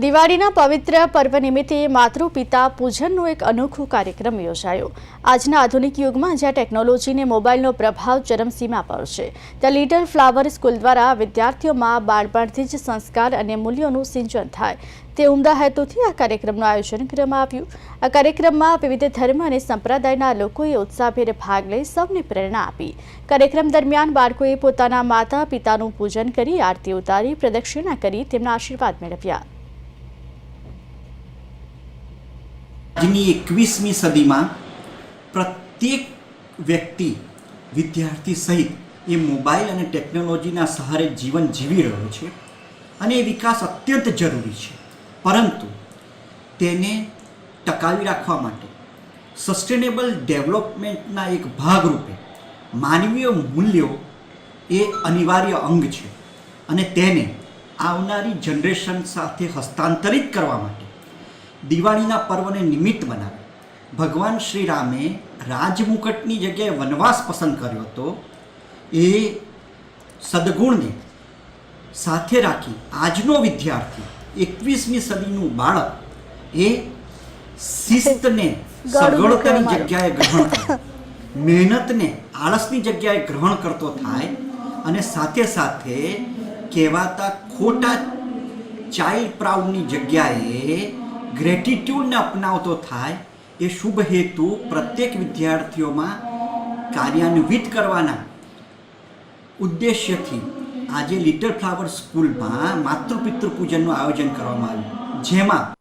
દિવાળીના પવિત્ર પર્વ નિમિત્તે માતૃ, પિતા, પૂજનનો એક અનોખો કાર્યક્રમ યોજાયો. આજના આધુનિક યુગમાં જ્યાં ટેકનોલોજીને મોબાઈલનો પ્રભાવ ચરમસીમા પર છે, ત્યાં લિટલ ફ્લાવર સ્કૂલ દ્વારા વિદ્યાર્થીઓમાં બાળપણથી જ સંસ્કાર અને મૂલ્યોનું સિંચન થાય તે ઉમદા હેતુથી આ કાર્યક્રમનું આયોજન કરવામાં આવ્યું. આ કાર્યક્રમમાં વિવિધ ધર્મ અને સંપ્રદાયના લોકોએ ઉત્સાહભેર ભાગ લઈ સૌને પ્રેરણા આપી. કાર્યક્રમ દરમિયાન બાળકોએ પોતાના માતા, પિતાનું પૂજન કરી આરતી ઉતારી, પ્રદક્ષિણા કરી તેમના આશીર્વાદ મેળવ્યા. આજની એકવીસમી સદીમાં પ્રત્યેક વ્યક્તિ, વિદ્યાર્થી સહિત એ મોબાઈલ અને ટેકનોલોજીના સહારે જીવન જીવી રહ્યો છે અને એ વિકાસ અત્યંત જરૂરી છે. પરંતુ તેને ટકાવી રાખવા માટે સસ્ટેનેબલ ડેવલપમેન્ટના એક ભાગરૂપે માનવીય મૂલ્યો એ અનિવાર્ય અંગ છે અને તેને આવનારી જનરેશન સાથે હસ્તાંતરિત કરવા માટે દિવાળીના પર્વને નિમિત્ત બનાવી ભગવાન શ્રી રામે રાજમુકટની જગ્યાએ વનવાસ પસંદ કર્યો હતો. એ સદગુણને સાથે રાખી આજનો વિદ્યાર્થી એકવીસમી સદીનું બાળક એ શિસ્તને સગવડતાની જગ્યાએ ગ્રહણ કરે મહેનતને આળસની જગ્યાએ ગ્રહણ કરતો થાય અને સાથે સાથે કહેવાતા ખોટા ચાઇલ્ડ પ્રાઉડની જગ્યાએ ગ્રેટિટ્યૂડને અપનાવતો થાય એ શુભ હેતુ પ્રત્યેક વિદ્યાર્થીઓમાં કાર્યાન્વિત કરવાના ઉદ્દેશ્યથી આજે લિટલ ફ્લાવર સ્કૂલમાં માતૃપિતૃ પૂજનનું આયોજન કરવામાં આવ્યું. જેમાં